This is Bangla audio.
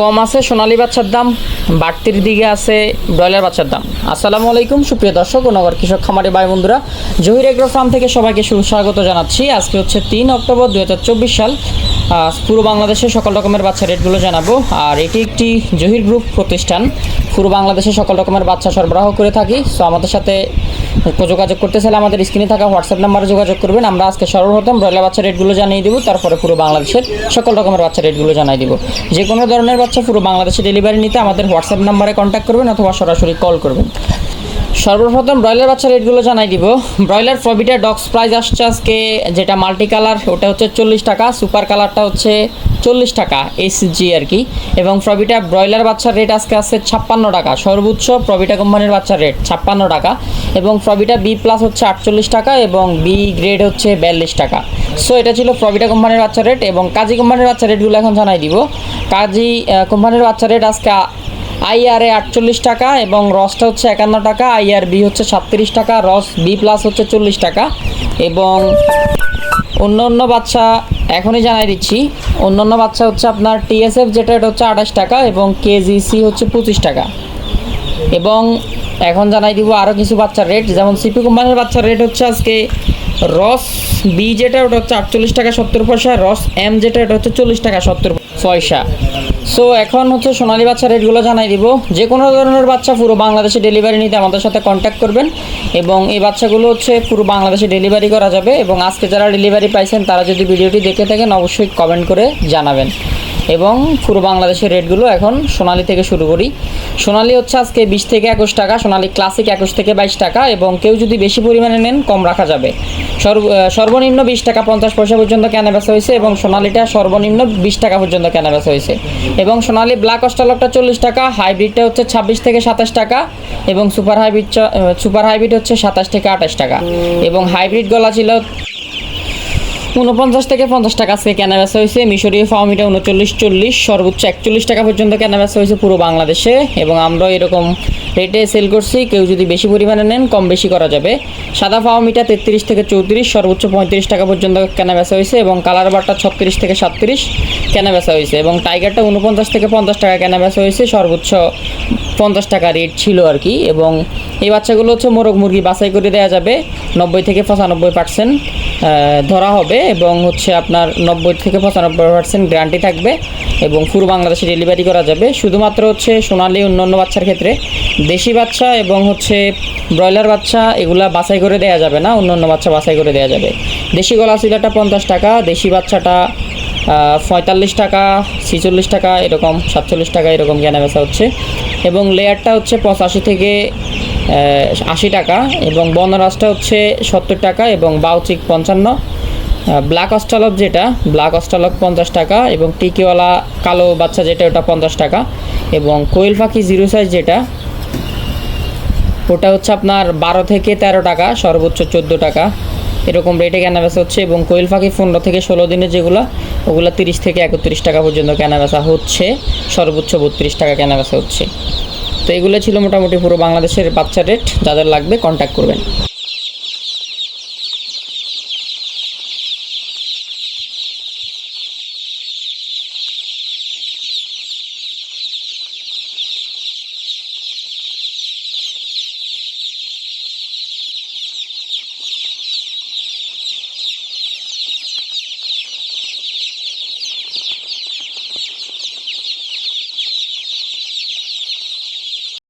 কম আছে সোনালী বাচ্চার দাম, বাড়তির দিকে আছে ব্রয়লার বাচ্চার দাম। আসসালামু আলাইকুম, সুপ্রিয় দর্শক ও নগর কৃষক খামারি ভাই বন্ধুরা। জহির এগ্রো ফার্ম থেকে সবাইকে সুস্বাগত জানাচ্ছি। আজকে হচ্ছে তিন অক্টোবর দুই হাজার চব্বিশ সাল। পুরো বাংলাদেশের সকল রকমের বাচ্চা রেটগুলো জানাব। আর এটি একটি জহির গ্রুপ প্রতিষ্ঠান। পুরো বাংলাদেশে সকল রকমের বাচ্চা সরবরাহ করে থাকি। সো আমাদের সাথে যোগাযোগ করতে চাইলে আমাদের স্ক্রিনে থাকা হোয়াটসঅ্যাপ নাম্বারে যোগাযোগ করবেন। আমরা আজকে সর্বপ্রথম ব্রয়লার বাচ্চা রেটগুলো জানিয়ে দেবো। তারপরে পুরো বাংলাদেশের সকল রকমের বাচ্চা রেটগুলো জানিয়ে দেবো। যে কোনো ধরনের বাচ্চা পুরো বাংলাদেশে ডেলিভারি নিতে আমাদের হোয়াটসঅ্যাপ নাম্বারে কন্ট্যাক্ট করবেন অথবা সরাসরি কল করবেন। সর্বপ্রথম ব্রয়লার বাচ্চা রেটগুলো জানাই দিব। ব্রয়লার ফবিটা ডক্স প্রাইস আসছে আজকে, যেটা মাল্টি কালার, ওটা হচ্ছে চল্লিশ টাকা, সুপার কালারটা হচ্ছে চল্লিশ টাকা এসজি আর কি। এবং প্রবিটা ব্রয়লার বাচ্চার রেট আজকে আসছে ছাপ্পান্ন টাকা, সর্বোচ্চ প্রবিটা কোম্পানির বাচ্চার রেট ছাপ্পান্ন টাকা। এবং প্রবিটা বি প্লাস হচ্ছে আটচল্লিশ টাকা এবং বি গ্রেড হচ্ছে বিয়াল্লিশ টাকা। সো এটা ছিল প্রবিটা কোম্পানির বাচ্চার রেট এবং কাজী কোম্পানির বাচ্চার রেটগুলো এখন জানাই দিব। কাজী কোম্পানির বাচ্চার রেট আজকে আইআর এ আটচল্লিশ টাকা এবং রসটা হচ্ছে একান্ন টাকা আইআর বি হচ্ছে সাতত্রিশ টাকা, রস বি প্লাস হচ্ছে চল্লিশ টাকা এবং অন্য অন্য বাচ্চা এখনই জানাই দিচ্ছি, অন্য অন্য বাচ্চা হচ্ছে আপনার টিএসএফ যেটা এটা হচ্ছে আঠাশ টাকা এবং কেজিসি হচ্ছে পঁচিশ টাকা এবং এখন জানাই দিব আরও কিছু বাচ্চার রেট যেমন সিপি কোম্পানির বাচ্চার রেট হচ্ছে আজকে রস বি যেটা ওটা হচ্ছে আটচল্লিশ টাকা সত্তর পয়সা, রস এম যেটা এটা হচ্ছে চল্লিশ টাকা সত্তর পয়সা। সো এখন হচ্ছে সোনালি বাচ্চা রেটগুলো জানাই দিব। যে কোনো ধরনের বাচ্চা পুরো বাংলাদেশে ডেলিভারি নিতে আমাদের সাথে কন্ট্যাক্ট করবেন এবং এই বাচ্চাগুলো হচ্ছে পুরো বাংলাদেশে ডেলিভারি করা যাবে এবং আজকে যারা ডেলিভারি পাইছেন, তারা যদি ভিডিওটি দেখে থাকেন, অবশ্যই কমেন্ট করে জানাবেন। এবং পুরো বাংলাদেশের রেটগুলো এখন সোনালি থেকে শুরু করি। সোনালি হচ্ছে আজকে বিশ থেকে একুশ টাকা, সোনালি ক্লাসিক একুশ থেকে বাইশ টাকা এবং কেউ যদি বেশি পরিমাণে নেন, কম রাখা যাবে। সর্ব সর্বনিম্ন বিশ টাকা পঞ্চাশ পয়সা পর্যন্ত কেনা বেচা হয়েছে এবং সোনালিটা সর্বনিম্ন বিশ টাকা পর্যন্ত কেনা বেচা হয়েছে। এবং সোনালি ব্ল্যাক অস্টালকটা চল্লিশ টাকা হাইব্রিডটা হচ্ছে ছাব্বিশ থেকে সাতাশ টাকা এবং সুপার হাইব্রিড সুপার হাইব্রিড হচ্ছে সাতাশ থেকে আঠাশ টাকা। এবং হাইব্রিড গলা ছিল উনপঞ্চাশ থেকে পঞ্চাশ টাকা আজকে কেনা বেচা হয়েছে। মিশরীয় ফার্মিটা উনচল্লিশ, চল্লিশ, সর্বোচ্চ একচল্লিশ টাকা পর্যন্ত কেনা বেচা হয়েছে পুরো বাংলাদেশে এবং আমরা এরকম রেটে সেল করছি। কেউ যদি বেশি পরিমাণে নেন, কম বেশি করা যাবে। সাদা ফার্মিটা তেত্রিশ থেকে চৌত্রিশ, সর্বোচ্চ পঁয়ত্রিশ টাকা পর্যন্ত কেনা বেচা হয়েছে এবং কালার বারটা ছত্রিশ থেকে সাতত্রিশ কেনা বেচা হয়েছে এবং টাইগারটা উনপঞ্চাশ থেকে পঞ্চাশ টাকা কেনা বেচা হয়েছে। সর্বোচ্চ পঞ্চাশ টাকা রেট ছিল আর কি এবং এই বাচ্চাগুলো হচ্ছে মোরগ মুরগি বাছাই করে দেওয়া যাবে। নব্বই থেকে পঁচানব্বই পার্সেন্ট ধরা হবে এবং হচ্ছে আপনার নব্বই থেকে পঁচানব্বই পার্সেন্ট গ্যারান্টি থাকবে এবং পুরো বাংলাদেশে ডেলিভারি করা যাবে। শুধুমাত্র হচ্ছে সোনালি অন্যান্য বাচ্চার ক্ষেত্রে। দেশি বাচ্চা এবং হচ্ছে ব্রয়লার বাচ্চা এগুলা বাছাই করে দেওয়া যাবে না অন্য অন্য বাচ্চা বাছাই করে দেওয়া যাবে। দেশি গলা সিলাটা পঞ্চাশ টাকা, দেশি বাচ্চাটা পঁয়তাল্লিশ টাকা, ছিচল্লিশ টাকা, এরকম সাতচল্লিশ টাকা এরকম কেনা বেচা হচ্ছে। এবং লেয়ারটা হচ্ছে পঁচাশি থেকে আশি টাকা এবং বনরাজটা হচ্ছে সত্তর টাকা এবং বাউচিক পঞ্চান্ন। ব্ল্যাক অস্টালক যেটা, ব্ল্যাক অস্টালক পঞ্চাশ টাকা এবং টিকিওয়ালা কালো বাচ্চা যেটা, ওটা পঞ্চাশ টাকা এবং কোয়েল পাখি জিরো সাইজ যেটা, ওটা হচ্ছে আপনার বারো থেকে তেরো টাকা, সর্বোচ্চ চোদ্দ টাকা। এরকম রেটে কেনা বেচা হচ্ছে এবং কোয়েল পাখি পনেরো থেকে ষোলো দিনে যেগুলো, ওগুলো তিরিশ থেকে একত্রিশ টাকা পর্যন্ত কেনা বেচা হচ্ছে, সর্বোচ্চ বত্রিশ টাকা কেনা বেচা হচ্ছে। তো এগুলো ছিল মোটামুটি পুরো বাংলাদেশের বাচ্চা রেট যাদের লাগবে কন্ট্যাক্ট করবেন।